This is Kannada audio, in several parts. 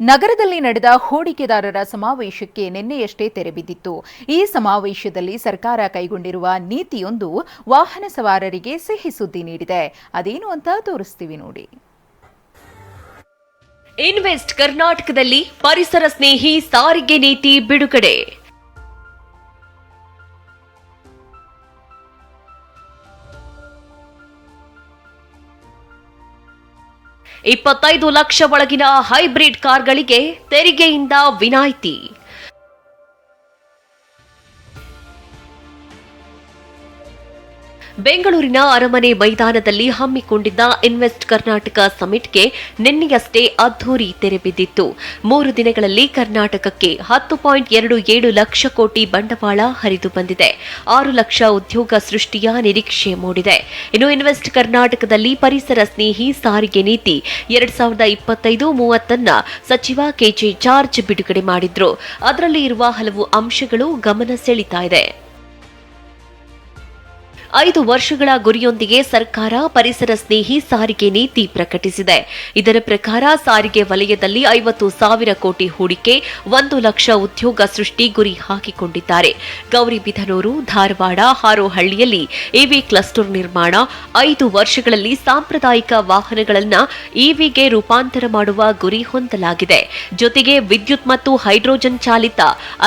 ನಗರದಲ್ಲಿ ನಡೆದ ಹೂಡಿಕೆದಾರರ ಸಮಾವೇಶಕ್ಕೆ ನಿನ್ನೆಯಷ್ಟೇ ತೆರೆಬಿದ್ದಿತ್ತು ಈ ಸಮಾವೇಶದಲ್ಲಿ ಸರ್ಕಾರ ಕೈಗೊಂಡಿರುವ ನೀತಿಯೊಂದು ವಾಹನ ಸವಾರರಿಗೆ ಸಿಹಿ ಸುದ್ದಿ ನೀಡಿದೆ. ಅದೇನು ಅಂತ ತೋರಿಸ್ತೀವಿ ನೋಡಿ. ಇನ್ವೆಸ್ಟ್ ಕರ್ನಾಟಕದಲ್ಲಿ ಪರಿಸರ ಸ್ನೇಹಿ ಸಾರಿಗೆ ನೀತಿ ಬಿಡುಗಡೆ. ಇಪ್ಪತ್ತೈದು ಲಕ್ಷ ಒಳಗಿನ ಹೈಬ್ರಿಡ್ ಕಾರ್ಗಳಿಗೆ ತೆರಿಗೆಯಿಂದ ವಿನಾಯಿತಿ. ಬೆಂಗಳೂರಿನ ಅರಮನೆ ಮೈದಾನದಲ್ಲಿ ಹಮ್ಮಿಕೊಂಡಿದ್ದ ಇನ್ವೆಸ್ಟ್ ಕರ್ನಾಟಕ ಸಮಿಟ್ಗೆ ನಿನ್ನೆಯಷ್ಟೇ ಅದ್ಧೂರಿ ತೆರೆಬಿದ್ದಿತ್ತು ಮೂರು ದಿನಗಳಲ್ಲಿ ಕರ್ನಾಟಕಕ್ಕೆ ಹತ್ತು ಪಾಯಿಂಟ್ ಎರಡು ಏಳು ಲಕ್ಷ ಕೋಟಿ ಬಂಡವಾಳ ಹರಿದು ಬಂದಿದೆ. ಆರು ಲಕ್ಷ ಉದ್ಯೋಗ ಸೃಷ್ಟಿಯ ನಿರೀಕ್ಷೆ ಮೂಡಿದೆ. ಇನ್ನು ಇನ್ವೆಸ್ಟ್ ಕರ್ನಾಟಕದಲ್ಲಿ ಪರಿಸರ ಸ್ನೇಹಿ ಸಾರಿಗೆ ನೀತಿ ಎರಡ್ ಸಾವಿರದ ಇಪ್ಪತ್ತೈದು ಮೂವತ್ತನ್ನ ಸಚಿವ ಕೆಜೆ ಜಾರ್ಜ್ ಬಿಡುಗಡೆ ಮಾಡಿದ್ರು. ಅದರಲ್ಲಿ ಇರುವ ಹಲವು ಅಂಶಗಳು ಗಮನ ಸೆಳೀತಾ ಇದೆ. ಐದು ವರ್ಷಗಳ ಗುರಿಯೊಂದಿಗೆ ಸರ್ಕಾರ ಪರಿಸರ ಸ್ನೇಹಿ ಸಾರಿಗೆ ನೀತಿ ಪ್ರಕಟಿಸಿದೆ. ಇದರ ಪ್ರಕಾರ ಸಾರಿಗೆ ವಲಯದಲ್ಲಿ ಐವತ್ತು ಸಾವಿರ ಕೋಟಿ ಹೂಡಿಕೆ, ಒಂದು ಲಕ್ಷ ಉದ್ಯೋಗ ಸೃಷ್ಟಿ ಗುರಿ ಹಾಕಿಕೊಂಡಿದ್ದಾರೆ. ಗೌರಿಬಿದನೂರು ಧಾರವಾಡ, ಹಾರೋಹಳ್ಳಿಯಲ್ಲಿ ಇವಿ ಕ್ಲಸ್ಟರ್ ನಿರ್ಮಾಣ, ಐದು ವರ್ಷಗಳಲ್ಲಿ ಸಾಂಪ್ರದಾಯಿಕ ವಾಹನಗಳನ್ನು ಇವಿಗೆ ರೂಪಾಂತರ ಮಾಡುವ ಗುರಿ ಹೊಂದಲಾಗಿದೆ. ಜೊತೆಗೆ ವಿದ್ಯುತ್ ಮತ್ತು ಹೈಡ್ರೋಜನ್ ಚಾಲಿತ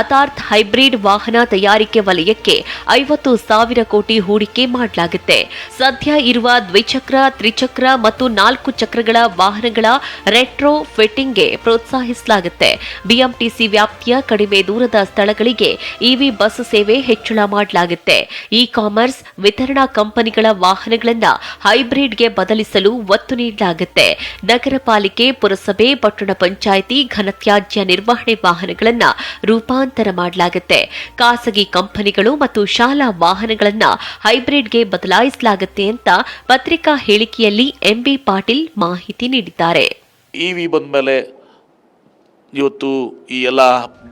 ಅಥಾರ್ಥ್ ಹೈಬ್ರಿಡ್ ವಾಹನ ತಯಾರಿಕೆ ವಲಯಕ್ಕೆ ಐವತ್ತು ಸಾವಿರ ಕೋಟಿ ಹೂಡಿಕೆ ಮಾಡಲಾಗುತ್ತೆ. ಸದ್ಯ ಇರುವ ದ್ವಿಚಕ್ರ, ತ್ರಿಚಕ್ರ ಮತ್ತು ನಾಲ್ಕು ಚಕ್ರಗಳ ವಾಹನಗಳ ರೆಟ್ರೋ ಫಿಟ್ಟಿಂಗ್ಗೆ ಪ್ರೋತ್ಸಾಹಿಸಲಾಗುತ್ತೆ. ಬಿಎಂಟಿಸಿ ವ್ಯಾಪ್ತಿಯ ಕಡಿಮೆ ದೂರದ ಸ್ಥಳಗಳಿಗೆ ಇವಿ ಬಸ್ ಸೇವೆ ಹೆಚ್ಚಳ ಮಾಡಲಾಗುತ್ತೆ. ಇ ಕಾಮರ್ಸ್ ವಿತರಣಾ ಕಂಪನಿಗಳ ವಾಹನಗಳನ್ನು ಹೈಬ್ರಿಡ್ಗೆ ಬದಲಿಸಲು ಒತ್ತು ನೀಡಲಾಗುತ್ತೆ. ನಗರ ಪಾಲಿಕೆ, ಪುರಸಭೆ, ಪಟ್ಟಣ ಪಂಚಾಯಿತಿ, ಘನತ್ಯಾಜ್ಯ ನಿರ್ವಹಣೆ ವಾಹನಗಳನ್ನು ರೂಪಾಂತರ ಮಾಡಲಾಗುತ್ತೆ. ಖಾಸಗಿ ಕಂಪನಿಗಳು ಮತ್ತು ಶಾಲಾ ವಾಹನಗಳನ್ನು ಹೈಬ್ರಿಡ್ಗೆ ಬದಲಾಯಿಸಲಾಗುತ್ತೆ ಅಂತ ಪತ್ರಿಕಾ ಹೇಳಿಕೆಯಲ್ಲಿ ಎಂಬಿ ಪಾಟೀಲ್ ಮಾಹಿತಿ ನೀಡಿದ್ದಾರೆ. ಇ ವಿ ಬಂದಮೇಲೆ ಇವತ್ತು ಈ ಎಲ್ಲ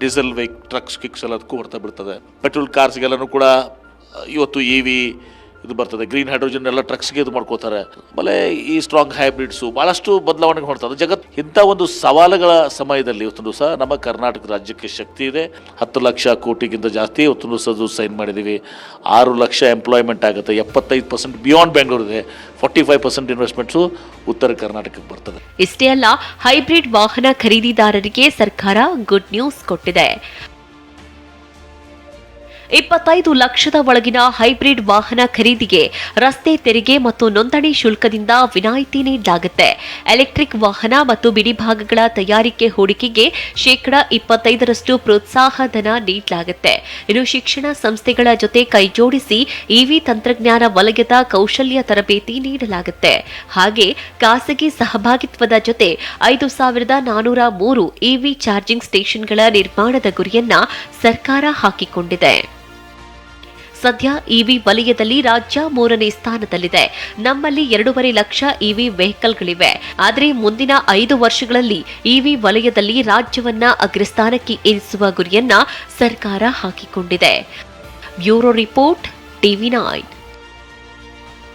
ಡೀಸೆಲ್ ವೆಹಿಕ್ ಟ್ರಕ್ಸ್ ಕಿಕ್ಸ್ ಎಲ್ಲದಕ್ಕೂ ಹೊಡ್ತಾ ಬಿಡ್ತದೆ. ಪೆಟ್ರೋಲ್ ಕಾರ್ಸ್ಗೆಲ್ಲನೂ ಕೂಡ ಇವತ್ತು ಇ ವಿ ಇದು ಬರ್ತದೆ. ಗ್ರೀನ್ ಹೈಡ್ರೋಜನ್ ಎಲ್ಲ ಟ್ರಕ್ಸ್ಗೆ ಇದು ಮಾಡ್ಕೋತಾರೆ. ಆಮೇಲೆ ಈ ಸ್ಟ್ರಾಂಗ್ ಹೈಬ್ರಿಡ್ಸು ಭಾಳಷ್ಟು ಬದಲಾವಣೆ ಹೊಡ್ತದೆ ಜಗತ್ ಇಂಥ ಒಂದು ಸವಾಲುಗಳ ಸಮಯದಲ್ಲಿ ಇವತ್ತೊಂದು ದಿವಸ ನಮ್ಮ ಕರ್ನಾಟಕ ರಾಜ್ಯಕ್ಕೆ ಶಕ್ತಿ ಇದೆ. ಹತ್ತು ಲಕ್ಷ ಕೋಟಿಗಿಂತ ಜಾಸ್ತಿ ಇವತ್ತೊಂದು ದಿವಸ ಅದು ಸೈನ್ ಮಾಡಿದ್ದೀವಿ. ಆರು ಲಕ್ಷ ಎಂಪ್ಲಾಯ್ಮೆಂಟ್ ಆಗುತ್ತೆ. ಎಪ್ಪತ್ತೈದು ಪರ್ಸೆಂಟ್ ಬಿಯಾಂಡ್ ಬೆಂಗಳೂರು ಇದೆ. ಫಾರ್ಟಿ ಫೈವ್ ಪರ್ಸೆಂಟ್ ಇನ್ವೆಸ್ಟ್ಮೆಂಟ್ಸು ಉತ್ತರ ಕರ್ನಾಟಕಕ್ಕೆ ಬರ್ತದೆ. ಇಷ್ಟೇ ಅಲ್ಲ ಹೈಬ್ರಿಡ್ ವಾಹನ ಖರೀದಿದಾರರಿಗೆ ಸರ್ಕಾರ ಗುಡ್ ನ್ಯೂಸ್ ಕೊಟ್ಟಿದೆ. ಇಪ್ಪತ್ತೈದು ಲಕ್ಷದ ಒಳಗಿನ ಹೈಬ್ರಿಡ್ ವಾಹನ ಖರೀದಿಗೆ ರಸ್ತೆ ತೆರಿಗೆ ಮತ್ತು ನೋಂದಣಿ ಶುಲ್ಕದಿಂದ ವಿನಾಯಿತಿ ನೀಡಲಾಗುತ್ತೆ. ಎಲೆಕ್ಟ್ರಿಕ್ ವಾಹನ ಮತ್ತು ಬಿಡಿಭಾಗಗಳ ತಯಾರಿಕೆ ಹೂಡಿಕೆಗೆ ಶೇಕಡಾ ಇಪ್ಪತ್ತೈದರಷ್ಟು ಪ್ರೋತ್ಸಾಹ ಧನ ನೀಡಲಾಗುತ್ತೆ. ಇನ್ನು ಶಿಕ್ಷಣ ಸಂಸ್ಥೆಗಳ ಜೊತೆ ಕೈಜೋಡಿಸಿ ಇವಿ ತಂತ್ರಜ್ಞಾನ ವಲಯದ ಕೌಶಲ್ಯ ತರಬೇತಿ ನೀಡಲಾಗುತ್ತೆ. ಹಾಗೆ ಖಾಸಗಿ ಸಹಭಾಗಿತ್ವದ ಜೊತೆ ಐದು ಸಾವಿರದ ನಾನೂರ ಮೂರು ಇವಿ ಚಾರ್ಜಿಂಗ್ ಸ್ಟೇಷನ್ಗಳ ನಿರ್ಮಾಣದ ಗುರಿಯನ್ನ ಸರ್ಕಾರ ಹಾಕಿಕೊಂಡಿದೆ. ಸದ್ಯ ಇವಿ ವಲಯದಲ್ಲಿ ರಾಜ್ಯ ಮೂರನೇ ಸ್ಥಾನದಲ್ಲಿದೆ. ನಮ್ಮಲ್ಲಿ ಎರಡೂವರೆ ಲಕ್ಷ ಇವಿ ವೆಹಿಕಲ್ಗಳಿವೆ. ಆದರೆ ಮುಂದಿನ ಐದು ವರ್ಷಗಳಲ್ಲಿ ಇವಿ ವಲಯದಲ್ಲಿ ರಾಜ್ಯವನ್ನ ಅಗ್ರಸ್ಥಾನಕ್ಕೆ ಇರಿಸುವ ಗುರಿಯನ್ನ ಸರ್ಕಾರ ಹಾಕಿಕೊಂಡಿದೆ. Bureau report TV nine.